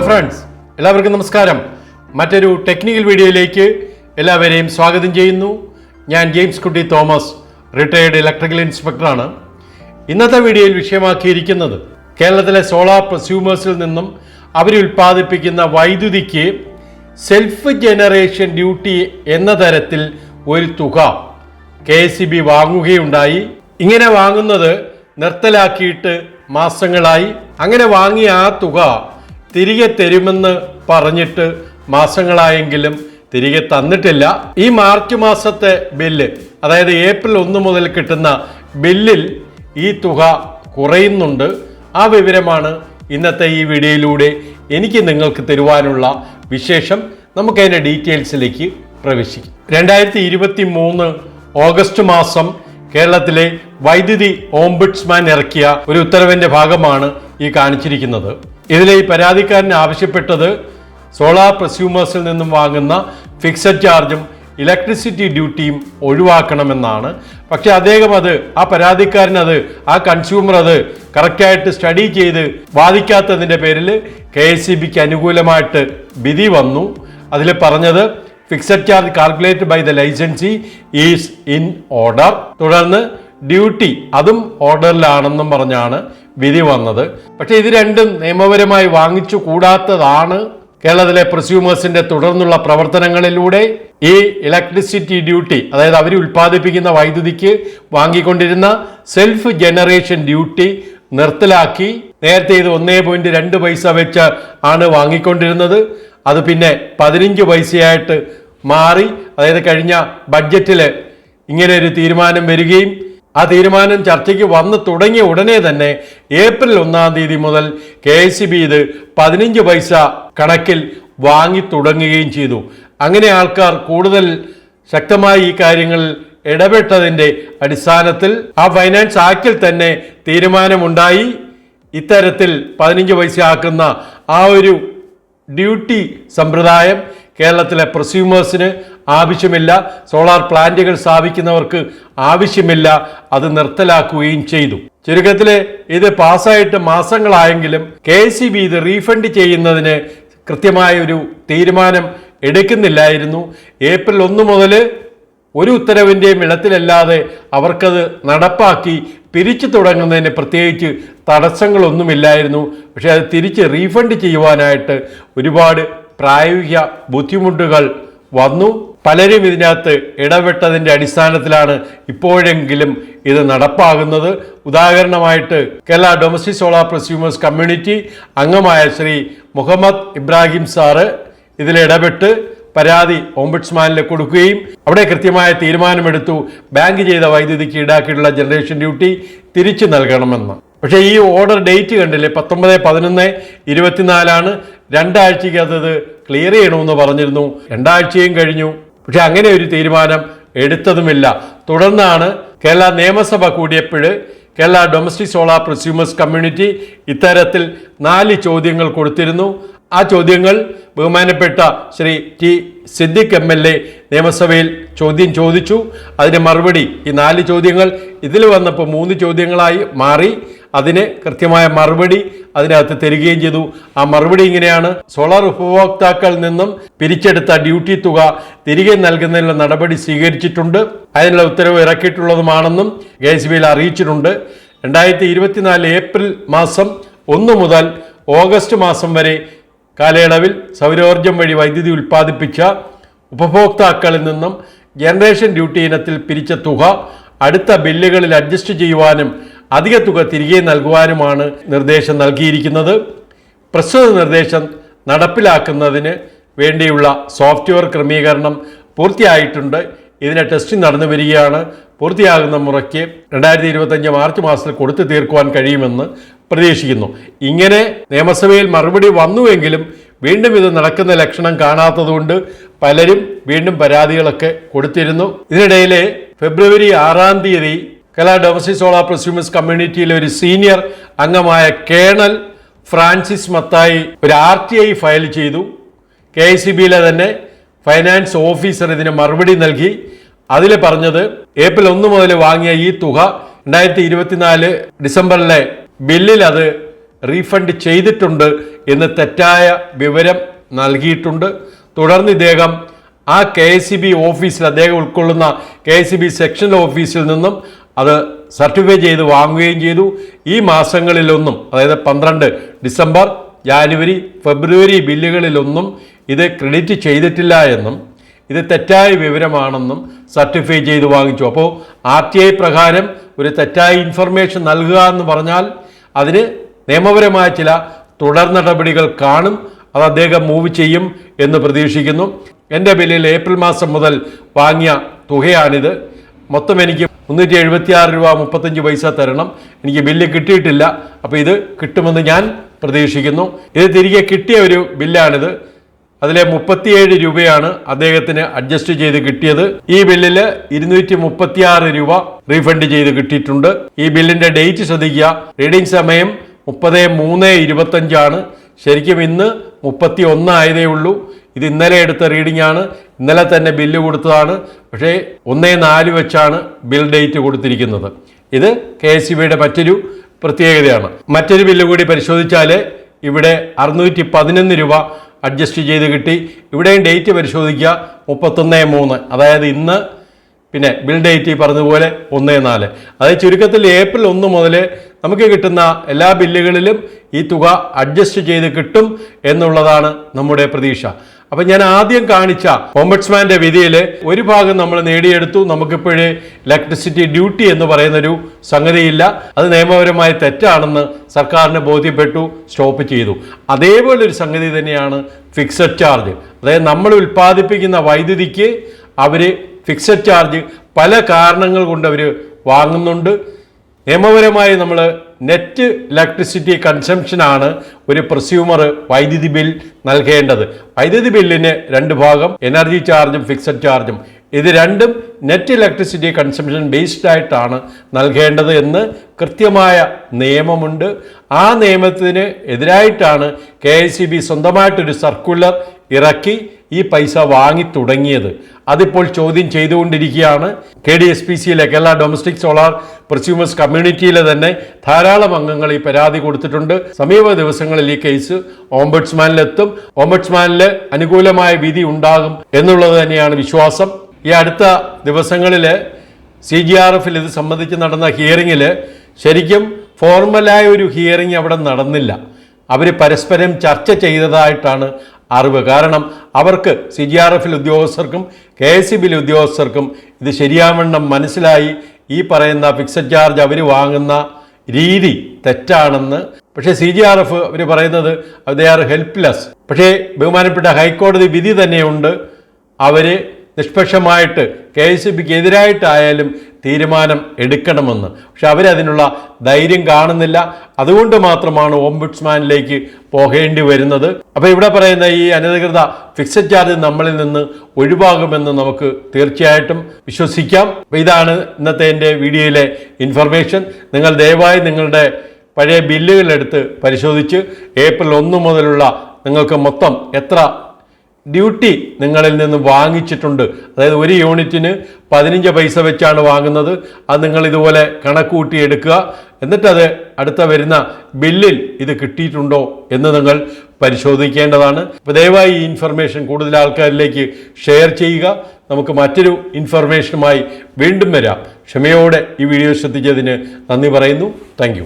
Friends എല്ലാവർക്കും നമസ്കാരം. മറ്റൊരു ടെക്നിക്കൽ വീഡിയോയിലേക്ക് എല്ലാവരെയും സ്വാഗതം ചെയ്യുന്നു. ഞാൻ ജെയിംസ് കുട്ടി തോമസ് റിട്ടയേർഡ് ഇലക്ട്രിക്കൽ ഇൻസ്പെക്ടറാണ് ഇന്നത്തെ വീഡിയോയിൽ വിഷയമാക്കിയിരിക്കുന്നത് കേരളത്തിലെ സോളാർ പ്രസ്യൂമേഴ്സിൽ നിന്നും അവർ ഉൽപ്പാദിപ്പിക്കുന്ന വൈദ്യുതിക്ക് സെൽഫ് ജനറേഷൻ ഡ്യൂട്ടി എന്ന തരത്തിൽ ഒരു തുക കെ എസ് ബി വാങ്ങുകയുണ്ടായി. ഇങ്ങനെ വാങ്ങുന്നത് നിർത്തലാക്കിയിട്ട് മാസങ്ങളായി. അങ്ങനെ വാങ്ങിയ ആ തുക തിരികെ തരുമെന്ന് പറഞ്ഞിട്ട് മാസങ്ങളായെങ്കിലും തിരികെ തന്നിട്ടില്ല. ഈ മാർച്ച് മാസത്തെ ബില്ല് അതായത് ഏപ്രിൽ ഒന്ന് മുതൽ കിട്ടുന്ന ബില്ലിൽ ഈ തുക കുറയുന്നുണ്ട്. ആ വിവരമാണ് ഇന്നത്തെ ഈ വീഡിയോയിലൂടെ എനിക്ക് നിങ്ങൾക്ക് തരുവാനുള്ള വിശേഷം. നമുക്കതിന്റെ ഡീറ്റെയിൽസിലേക്ക് പ്രവേശിക്കും. രണ്ടായിരത്തി ഇരുപത്തി മൂന്ന് ഓഗസ്റ്റ് മാസം കേരളത്തിലെ വൈദ്യുതി ഓംബുഡ്സ്മാൻ ഇറക്കിയ ഒരു ഉത്തരവിന്റെ ഭാഗമാണ് ഈ കാണിച്ചിരിക്കുന്നത്. ഇതിലെ ഈ പരാതിക്കാരൻ ആവശ്യപ്പെട്ടത് സോളാർ പ്രസ്യൂമേഴ്സിൽ നിന്നും വാങ്ങുന്ന ഫിക്സഡ് ചാർജും ഇലക്ട്രിസിറ്റി ഡ്യൂട്ടിയും ഒഴിവാക്കണമെന്നാണ്. പക്ഷേ അദ്ദേഹം അത് ആ പരാതിക്കാരൻ അത് ആ കൺസ്യൂമർ അത് കറക്റ്റായിട്ട് സ്റ്റഡി ചെയ്ത് വാദിക്കാത്തതിന്റെ പേരിൽ കെ എസ് സി ബിക്ക് അനുകൂലമായിട്ട് വിധി വന്നു. അതിൽ പറഞ്ഞത് fixed charge calculated by the licensee is in order. തുടർന്ന് ഡ്യൂട്ടി അതും ഓർഡറിലാണെന്നും പറഞ്ഞാണ് വിധി വന്നത്. പക്ഷേ ഇത് രണ്ടും നിയമപരമായി വാങ്ങിച്ചു കൂടാത്തതാണ് കേരളത്തിലെ പ്രസ്യൂമേഴ്സിന്റെ തുടർന്നുള്ള പ്രവർത്തനങ്ങളിലൂടെ ഈ ഇലക്ട്രിസിറ്റി ഡ്യൂട്ടി അതായത് അവർ ഉൽപ്പാദിപ്പിക്കുന്ന വൈദ്യുതിക്ക് വാങ്ങിക്കൊണ്ടിരുന്ന സെൽഫ് ജനറേഷൻ ഡ്യൂട്ടി നിർത്തലാക്കി. നേരത്തെ ഇത് ഒന്നേ പോയിന്റ് രണ്ട് പൈസ വെച്ച് ആണ് വാങ്ങിക്കൊണ്ടിരുന്നത്. അത് പിന്നെ പതിനഞ്ച് പൈസയായിട്ട് മാറി. അതായത് കഴിഞ്ഞ ബഡ്ജറ്റിൽ ഇങ്ങനെ ഒരു തീരുമാനം വരികയും ആ തീരുമാനം ചർച്ചയ്ക്ക് വന്നു തുടങ്ങിയ ഉടനെ തന്നെ ഏപ്രിൽ ഒന്നാം തീയതി മുതൽ കെ എസ് ബി ഇത് പതിനഞ്ച് പൈസ കണക്കിൽ വാങ്ങി തുടങ്ങുകയും ചെയ്തു. അങ്ങനെ ആൾക്കാർ കൂടുതൽ ശക്തമായി ഈ കാര്യങ്ങളിൽ ഇടപെട്ടതിന്റെ അടിസ്ഥാനത്തിൽ ആ ഫൈനാൻസ് ആക്കിൽ തന്നെ തീരുമാനമുണ്ടായി. ഇത്തരത്തിൽ പതിനഞ്ച് പൈസ ആക്കുന്ന ആ ഒരു ഡ്യൂട്ടി സമ്പ്രദായം കേരളത്തിലെ പ്രസ്യൂമേഴ്സിന് ആവശ്യമില്ല സോളാർ പ്ലാന്റുകൾ സ്ഥാപിക്കുന്നവർക്ക് ആവശ്യമില്ല അത് നിർത്തലാക്കുകയും ചെയ്തു. ചുരുക്കത്തിൽ ഇത് പാസ്സായിട്ട് മാസങ്ങളായെങ്കിലും കെ സി ബി ഇത് റീഫണ്ട് ചെയ്യുന്നതിന് കൃത്യമായ ഒരു തീരുമാനം എടുക്കുന്നില്ലായിരുന്നു. ഏപ്രിൽ ഒന്ന് മുതൽ ഒരു ഉത്തരവിന്റെയും ഇടത്തിലല്ലാതെ അവർക്കത് നടപ്പാക്കി പിരിച്ചു തുടങ്ങുന്നതിന് പ്രത്യേകിച്ച് തടസ്സങ്ങളൊന്നുമില്ലായിരുന്നു. പക്ഷേ അത് തിരിച്ച് റീഫണ്ട് ചെയ്യുവാനായിട്ട് ഒരുപാട് പ്രായോഗിക ബുദ്ധിമുട്ടുകൾ വന്നു. പലരും ഇതിനകത്ത് ഇടപെട്ടതിന്റെ അടിസ്ഥാനത്തിലാണ് ഇപ്പോഴെങ്കിലും ഇത് നടപ്പാകുന്നത്. ഉദാഹരണമായിട്ട് Kerala domestic solar prosumers community അംഗമായ ശ്രീ മുഹമ്മദ് ഇബ്രാഹിം സാറ് ഇതിലിടപെട്ട് പരാതി ഓംബുഡ്സ്മാനിൽ കൊടുക്കുകയും അവിടെ കൃത്യമായ തീരുമാനമെടുത്തു. ബാങ്ക് ചെയ്ത വൈദ്യുതിക്ക് ഈടാക്കിയിട്ടുള്ള ജനറേഷൻ ഡ്യൂട്ടി തിരിച്ചു നൽകണമെന്ന്. പക്ഷേ ഈ ഓർഡർ ഡേറ്റ് കണ്ടില്ലേ? പത്തൊമ്പത് പതിനൊന്ന് ഇരുപത്തിനാലാണ്. രണ്ടാഴ്ചയ്ക്ക് അത് ക്ലിയർ ചെയ്യണമെന്ന് പറഞ്ഞിരുന്നു. രണ്ടാഴ്ചയും കഴിഞ്ഞു. പക്ഷെ അങ്ങനെ ഒരു തീരുമാനം എടുത്തതുമില്ല. തുടർന്നാണ് കേരള നിയമസഭ കൂടിയപ്പോൾ Kerala domestic solar prosumers community ഇത്തരത്തിൽ നാല് ചോദ്യങ്ങൾ കൊടുത്തിരുന്നു. ആ ചോദ്യങ്ങൾ ബഹുമാനപ്പെട്ട Shri T Siddique M L A നിയമസഭയിൽ ചോദ്യം ചോദിച്ചു. അതിന് മറുപടി ഈ നാല് ചോദ്യങ്ങൾ ഇതിൽ വന്നപ്പോൾ മൂന്ന് ചോദ്യങ്ങളായി മാറി. അതിന് കൃത്യമായ മറുപടി അതിനകത്ത് തരികയും ചെയ്തു. ആ മറുപടി ഇങ്ങനെയാണ്. സോളാർ ഉപഭോക്താക്കളിൽ നിന്നും പിരിച്ചെടുത്ത ഡ്യൂട്ടി തുക തിരികെ നൽകുന്നതിനുള്ള നടപടി സ്വീകരിച്ചിട്ടുണ്ട്. അതിനുള്ള ഉത്തരവ് ഇറക്കിയിട്ടുള്ളതുമാണെന്നും കെ എസ് ബിയിൽ അറിയിച്ചിട്ടുണ്ട്. രണ്ടായിരത്തി ഇരുപത്തിനാല് ഏപ്രിൽ മാസം ഒന്ന് മുതൽ ഓഗസ്റ്റ് മാസം വരെ കാലയളവിൽ സൗരോർജം വഴി വൈദ്യുതി ഉൽപ്പാദിപ്പിച്ച ഉപഭോക്താക്കളിൽ നിന്നും ജനറേഷൻ ഡ്യൂട്ടി ഇനത്തിൽ പിരിച്ച തുക അടുത്ത ബില്ലുകളിൽ അഡ്ജസ്റ്റ് ചെയ്യുവാനും അധിക തുക തിരികെ നൽകുവാനുമാണ് നിർദ്ദേശം നൽകിയിരിക്കുന്നത്. പ്രസ്തുത നിർദ്ദേശം നടപ്പിലാക്കുന്നതിന് വേണ്ടിയുള്ള സോഫ്റ്റ്വെയർ ക്രമീകരണം പൂർത്തിയായിട്ടുണ്ട്. ഇതിനെ ടെസ്റ്റിംഗ് നടന്നു വരികയാണ്. പൂർത്തിയാകുന്ന മുറയ്ക്ക് രണ്ടായിരത്തി ഇരുപത്തഞ്ച് മാർച്ച് മാസത്തിൽ കൊടുത്തു തീർക്കുവാൻ കഴിയുമെന്ന് പ്രതീക്ഷിക്കുന്നു. ഇങ്ങനെ നിയമസഭയിൽ മറുപടി വന്നുവെങ്കിലും വീണ്ടും ഇത് നടക്കുന്ന ലക്ഷണം കാണാത്തതുകൊണ്ട് പലരും വീണ്ടും പരാതികളൊക്കെ കൊടുത്തിരുന്നു. ഇതിനിടയിൽ ഫെബ്രുവരി ആറാം തീയതി കലാ ഡൊമസ്റ്റിക് സോളാർ പ്രസ്യൂമേഴ്സ് കമ്മ്യൂണിറ്റിയിലെ ഒരു സീനിയർ അംഗമായ കേണൽ ഫ്രാൻസിസ് മത്തായി ഒരു ആർ ടി ഐ ഫയൽ ചെയ്തു. കെ ഐ സി ബിയിലെ തന്നെ ഫൈനാൻസ് ഓഫീസർ ഇതിന് മറുപടി നൽകി. അതിൽ പറഞ്ഞത് ഏപ്രിൽ ഒന്ന് മുതൽ വാങ്ങിയ ഈ തുക രണ്ടായിരത്തി ഇരുപത്തിനാല് ഡിസംബറിലെ ബില്ലിൽ അത് റീഫണ്ട് ചെയ്തിട്ടുണ്ട് എന്ന് തെറ്റായ വിവരം നൽകിയിട്ടുണ്ട്. തുടർന്ന് ഇദ്ദേഹം ആ കെ എസ് സി ബി ഓഫീസിൽ അദ്ദേഹം ഉൾക്കൊള്ളുന്ന K S C B sectional ഓഫീസിൽ നിന്നും അത് സർട്ടിഫൈ ചെയ്ത് വാങ്ങുകയും ചെയ്തു. ഈ മാസങ്ങളിലൊന്നും അതായത് പന്ത്രണ്ട് ഡിസംബർ ജാനുവരി ഫെബ്രുവരി ബില്ലുകളിലൊന്നും ഇത് ക്രെഡിറ്റ് ചെയ്തിട്ടില്ല എന്നും ഇത് തെറ്റായ വിവരമാണെന്നും സർട്ടിഫൈ ചെയ്ത് വാങ്ങിച്ചു. അപ്പോൾ ആർ ടി ഐ പ്രകാരം ഒരു തെറ്റായ ഇൻഫർമേഷൻ നൽകുക എന്ന് പറഞ്ഞാൽ അതിന് നിയമപരമായ ചില തുടർ നടപടികൾ കാണും അത് അദ്ദേഹം മൂവ് ചെയ്യും എന്ന് പ്രതീക്ഷിക്കുന്നു. എന്റെ ബില്ലിൽ ഏപ്രിൽ മാസം മുതൽ വാങ്ങിയ തുകയാണിത്. മൊത്തം എനിക്ക് മുന്നൂറ്റി എഴുപത്തി ആറ് രൂപ മുപ്പത്തഞ്ച് പൈസ തരണം. എനിക്ക് ബില്ല് കിട്ടിയിട്ടില്ല. അപ്പോൾ ഇത് കിട്ടുമെന്ന് ഞാൻ പ്രതീക്ഷിക്കുന്നു. ഇത് തിരികെ കിട്ടിയ ഒരു ബില്ലാണിത്. അതിലെ മുപ്പത്തിയേഴ് രൂപയാണ് അദ്ദേഹത്തിന് അഡ്ജസ്റ്റ് ചെയ്ത് കിട്ടിയത്. ഈ ബില്ലിൽ ഇരുന്നൂറ്റി മുപ്പത്തിയാറ് രൂപ റീഫണ്ട് ചെയ്ത് കിട്ടിയിട്ടുണ്ട്. ഈ ബില്ലിന്റെ ഡേറ്റ് ശ്രദ്ധിക്കുക. റീഡിംഗ് സമയം മുപ്പത് മൂന്ന് ഇരുപത്തഞ്ചാണ്. ശരിക്കും ഇന്ന് മുപ്പത്തി ഒന്ന് ആയതേ ഉള്ളൂ. ഇത് ഇന്നലെ എടുത്ത റീഡിംഗ് ആണ്. ഇന്നലെ തന്നെ ബില്ല് കൊടുത്തതാണ്. പക്ഷേ ഒന്നേ നാല് വെച്ചാണ് ബിൽ ഡേറ്റ് കൊടുത്തിരിക്കുന്നത്. ഇത് കെ എസ് ബിയുടെ മറ്റൊരു പ്രത്യേകതയാണ്. മറ്റൊരു ബില്ല് കൂടി പരിശോധിച്ചാൽ ഇവിടെ അറുന്നൂറ്റി പതിനൊന്ന് രൂപ അഡ്ജസ്റ്റ് ചെയ്ത് കിട്ടി. ഇവിടെയും ഡേറ്റ് പരിശോധിക്കുക. മുപ്പത്തൊന്ന് മൂന്ന്. അതായത് ഇന്ന് പിന്നെ ബിൽ ഡേറ്റ് ഈ പറഞ്ഞതുപോലെ ഒന്ന് നാല്. അതായത് ചുരുക്കത്തിൽ ഏപ്രിൽ ഒന്ന് മുതൽ നമുക്ക് കിട്ടുന്ന എല്ലാ ബില്ലുകളിലും ഈ തുക അഡ്ജസ്റ്റ് ചെയ്ത് കിട്ടും എന്നുള്ളതാണ് നമ്മുടെ പ്രതീക്ഷ. അപ്പം ഞാൻ ആദ്യം കാണിച്ച ഓംബഡ്സ്മാന്റെ വിധിയിൽ ഒരു ഭാഗം നമ്മൾ നേടിയെടുത്തു. നമുക്കിപ്പോഴേ ഇലക്ട്രിസിറ്റി ഡ്യൂട്ടി എന്ന് പറയുന്നൊരു സംഗതിയില്ല. അത് നിയമപരമായി തെറ്റാണെന്ന് സർക്കാരിന് ബോധ്യപ്പെട്ടു സ്റ്റോപ്പ് ചെയ്തു. അതേപോലെ ഒരു സംഗതി തന്നെയാണ് ഫിക്സഡ് ചാർജ് അതായത് നമ്മൾ ഉൽപ്പാദിപ്പിക്കുന്ന വൈദ്യുതിക്ക് അവർ ഫിക്സഡ് ചാർജ് പല കാരണങ്ങൾ കൊണ്ട് അവർ വാങ്ങുന്നുണ്ട്. നിയമപരമായി നമ്മൾ നെറ്റ് ഇലക്ട്രിസിറ്റി കൺസംഷനാണ് ഒരു പ്രസ്യൂമർ വൈദ്യുതി ബിൽ നൽകേണ്ടത്. വൈദ്യുതി ബില്ലിന് രണ്ട് ഭാഗം എനർജി ചാർജും ഫിക്സഡ് ചാർജും ഇത് രണ്ടും നെറ്റ് ഇലക്ട്രിസിറ്റി കൺസംഷൻ ബേസ്ഡ് ആയിട്ടാണ് നൽകേണ്ടത് എന്ന് കൃത്യമായ നിയമമുണ്ട്. ആ നിയമത്തിന് എതിരായിട്ടാണ് കെ സ്വന്തമായിട്ടൊരു സർക്കുലർ ഇറക്കി ഈ പൈസ വാങ്ങി തുടങ്ങിയത്. അതിപ്പോൾ ചോദ്യം ചെയ്തുകൊണ്ടിരിക്കുകയാണ്. കെ ഡി എസ് പി സിയിലെ കേരള ഡൊമസ്റ്റിക് സോളാർ പ്രസ്യൂമേഴ്സ് കമ്മ്യൂണിറ്റിയിലെ തന്നെ ധാരാളം അംഗങ്ങൾ ഈ പരാതി കൊടുത്തിട്ടുണ്ട്. സമീപ ദിവസങ്ങളിൽ ഈ കേസ് ഓംബഡ്സ്മാനിലെത്തും. ഓംബഡ്സ്മാനിൽ അനുകൂലമായ വിധി ഉണ്ടാകും എന്നുള്ളത് തന്നെയാണ് വിശ്വാസം. ഈ അടുത്ത ദിവസങ്ങളിൽ സി ജി ആർ എഫിൽ ഇത് സംബന്ധിച്ച് നടന്ന ഹിയറിങ്ങിൽ ശരിക്കും ഫോർമലായ ഒരു ഹിയറിംഗ് അവിടെ നടന്നില്ല. അവർ പരസ്പരം ചർച്ച ചെയ്തതായിട്ടാണ് അറിവ്. കാരണം അവർക്ക് സി ജി ആർ എഫിൽ ഉദ്യോഗസ്ഥർക്കും കെ എസ് സി ബിയിൽ ഉദ്യോഗസ്ഥർക്കും ഇത് ശരിയാവണ്ണം മനസ്സിലായി. ഈ പറയുന്ന ഫിക്സഡ് ചാർജ് അവർ വാങ്ങുന്ന രീതി തെറ്റാണെന്ന്. പക്ഷേ സി ജി ആർ എഫ് അവർ പറയുന്നത് ദേ ആർ ഹെൽപ്ലെസ് പക്ഷേ ബഹുമാനപ്പെട്ട ഹൈക്കോടതി വിധി തന്നെയുണ്ട്. അവർ നിഷ്പക്ഷമായിട്ട് കെ എസ് ബിക്ക് എതിരായിട്ടായാലും തീരുമാനം എടുക്കണമെന്ന്. പക്ഷെ അവരതിനുള്ള ധൈര്യം കാണുന്നില്ല. അതുകൊണ്ട് മാത്രമാണ് ഓംബുഡ്സ്മാനിലേക്ക് പോകേണ്ടി വരുന്നത്. അപ്പോൾ ഇവിടെ പറയുന്ന ഈ അനധികൃത ഫിക്സഡ് ചാർജ് നമ്മളിൽ നിന്ന് ഒഴിവാകുമെന്ന് നമുക്ക് തീർച്ചയായിട്ടും വിശ്വസിക്കാം. ഇതാണ് ഇന്നത്തെ എന്റെ വീഡിയോയിലെ ഇൻഫർമേഷൻ. നിങ്ങൾ ദയവായി നിങ്ങളുടെ പഴയ ബില്ലുകളെടുത്ത് പരിശോധിച്ച് ഏപ്രിൽ ഒന്ന് മുതലുള്ള നിങ്ങൾക്ക് മൊത്തം എത്ര ഡ്യൂട്ടി നിങ്ങളിൽ നിന്ന് വാങ്ങിച്ചിട്ടുണ്ട്. അതായത് ഒരു യൂണിറ്റിന് പതിനഞ്ച് പൈസ വെച്ചാണ് വാങ്ങുന്നത്. അത് നിങ്ങൾ ഇതുപോലെ കണക്കൂട്ടി എടുക്കുക. എന്നിട്ടത് അടുത്ത വരുന്ന ബില്ലിൽ ഇത് കിട്ടിയിട്ടുണ്ടോ എന്ന് നിങ്ങൾ പരിശോധിക്കേണ്ടതാണ്. അപ്പോൾ ദയവായി ഈ ഇൻഫർമേഷൻ കൂടുതൽ ആൾക്കാരിലേക്ക് ഷെയർ ചെയ്യുക. നമുക്ക് മറ്റൊരു ഇൻഫർമേഷനുമായി വീണ്ടും വരാം. ക്ഷമയോടെ ഈ വീഡിയോ ശ്രദ്ധിച്ചതിന് നന്ദി പറയുന്നു. താങ്ക്